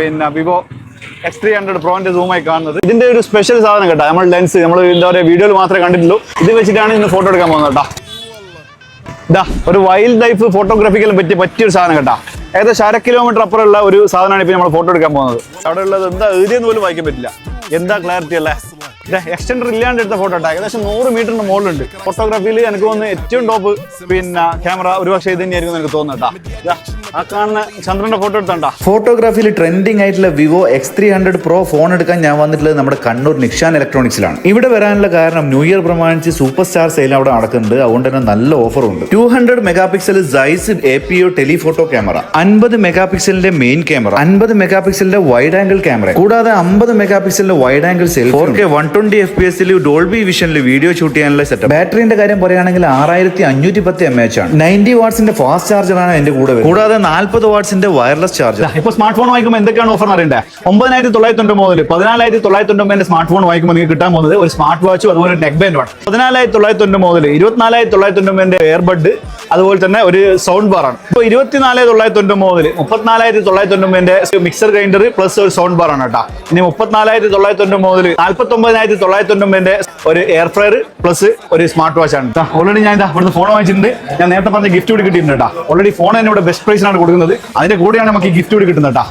പിന്നെ Vivo X three hundred പ്രോന്റെ സൂമായി കാണുന്നത്. ഇതിന്റെ ഒരു സ്പെഷ്യൽ സാധനം കേട്ടോ നമ്മൾ ലെൻസ് നമ്മൾ എന്താ പറയുക വീഡിയോയിൽ മാത്രമേ കണ്ടിട്ടുള്ളൂ. ഇത് വെച്ചിട്ടാണ് ഇന്ന് ഫോട്ടോ എടുക്കാൻ പോകുന്നത് കേട്ടോ. ഇതാ ഒരു വൈൽഡ് ലൈഫ് ഫോട്ടോഗ്രാഫിക്കലും പറ്റിയ ഒരു സാധനം കേട്ടോ. ഏകദേശം അര കിലോമീറ്റർ അപ്പുറമുള്ള ഒരു സാധനമാണ് ഇപ്പോൾ നമ്മൾ ഫോട്ടോ എടുക്കാൻ പോകുന്നത്. അവിടെ ഉള്ളത് എന്താ എഴുതിയെന്ന് പോലും വായിക്കാൻ പറ്റില്ല. എന്താ ക്ലാരിറ്റി അല്ലേ എക്സ്റ്റൻഡർ ഇല്ലാണ്ട് എടുത്ത ഫോട്ടോ കേട്ടോ. ഏകദേശം നൂറ് മീറ്ററിന് മുകളിലുണ്ട്. ഫോട്ടോഗ്രാഫിയിൽ എനിക്ക് തോന്നുന്നു ഏറ്റവും ടോപ്പ് പിന്നെ ക്യാമറ ഒരുപക്ഷെ ഇത് തന്നെയായിരിക്കും എനിക്ക് തോന്നുന്നു കേട്ടോ. ആ കാണുന്ന ചന്ദ്രന്റെ ഫോട്ടോ എടുത്തണ്ടാ. ഫോട്ടോഗ്രാഫിയിൽ ട്രെൻഡിങ് ആയിട്ടുള്ള Vivo X three hundred pro phone എടുക്കാൻ ഞാൻ വന്നിട്ടുള്ളത് നമ്മുടെ കണ്ണൂർ നിക്ഷാൻ ഇലക്ട്രോണിക്സിലാണ് ഇവിടെ വരാനുള്ള കാരണം ന്യൂ ഇയർ പ്രമാണിച്ച് സൂപ്പർ സ്റ്റാർ സെയിൽ അവിടെ നടക്കുന്നുണ്ട്. അതുകൊണ്ട് തന്നെ നല്ല ഓഫർ ഉണ്ട്. Two hundred mega pixel size A P O telephoto camera അൻപത് മെഗാ പിക്സലിന്റെ മെയിൻ ക്യാമറ അൻപത് മെഗാ പിക്സലിന്റെ വൈഡ് ആംഗിൾ ക്യാമറ കൂടാതെ അമ്പത് mega പിക്സലിന്റെ wide angle cell four K one twenty F P എസിൽ ഡോൾബി വിഷനിൽ വീഡിയോ ഷൂട്ട് ചെയ്യാനുള്ള സെറ്റപ്പ് ബാറ്ററിന്റെ കാര്യം പറയുകയാണെങ്കിൽ ആറായിരത്തി അഞ്ഞൂറ്റി പത്ത് എം എച്ച് ആണ്. നയന്റി വാട്ട്സിന്റെ ഫാസ്റ്റ് ചാർജറാണ് എന്റെ കൂടെ കൂടാതെ നാൽപ്പത് വാട്സിന്റെ വയർലെസ് ചാർജർ ഇപ്പൊ സ്മാർട്ട് ഫോൺ വാങ്ങിക്കുമ്പോൾ എന്തൊക്കെയാണ് ഓഫർ അറിയേണ്ടത് ഒമ്പതിനായിരത്തി തൊള്ളായിരത്തി തൊണ്ണൂറ് മുതൽ പതിനാലായിരത്തി തൊള്ളായിരത്തി തൊണ്ണൂറ് സ്മാർട്ട് ഫോൺ വാങ്ങിക്കുമ്പോൾ നിങ്ങൾക്ക് കിട്ടാൻ പോകുന്നത് ഒരു സ്മാർട്ട് വാച്ചും അതുപോലെ നെക്ക് ബാൻഡ് ആണ് പതിനാലായിരത്തി തൊള്ളായിരത്തി തൊണ്ണൂറ് മുതൽ ഇരുപത്തിനാലായിരത്തി തൊള്ളായിരത്തി തൊണ്ണൂറിന്റെ എയർബഡ് അതുപോലെ തന്നെ ഒരു സൗണ്ട് ബാറാണ് ആണ്. ഇപ്പോൾ ഇരുപത്തിനാല് തൊള്ളായിരത്തി തൊണ്ണൂറ് മുപ്പത്തിനാലായിരത്തി തൊള്ളായിരത്തി തൊണ്ണൂറിന്റെ മിക്സർ ഗ്രൈൻഡർ പ്ലസ് ഒരു സൗണ്ട് ബാർ ആണ് കേട്ടോ. ഇനി മുപ്പത്തിനാലായിരത്തി തൊള്ളായിരത്തി തൊണ്ണൂറ് മുതൽ നാൽപ്പത്തി ഒമ്പതിനായിരത്തി തൊള്ളായിരത്തി തൊണ്ണൂറിന്റെ ഒരു എയർ ഫ്രയർ പ്ലസ് ഒരു സ്മാർട്ട് വാച്ച് ആണ് ഓൾറെഡി ഞാൻ ഇതാ ഇവിടുന്ന് ഫോൺ വാങ്ങിച്ചിട്ടുണ്ട്. ഞാൻ നേരത്തെ പറഞ്ഞ ഗിഫ്റ്റ് കൂടി കിട്ടിയിട്ടുണ്ട് കേട്ടോ. ഓൾറെഡി ഫോൺ തന്നെ ഇവിടെ ബെസ്റ്റ് പ്രൈസിനാണ് കൊടുക്കുന്നത്. അതിന്റെ കൂടെയാണ് നമുക്ക് ഈ ഗിഫ്റ്റ് കൂടി കിട്ടുന്നത് കേട്ടോ.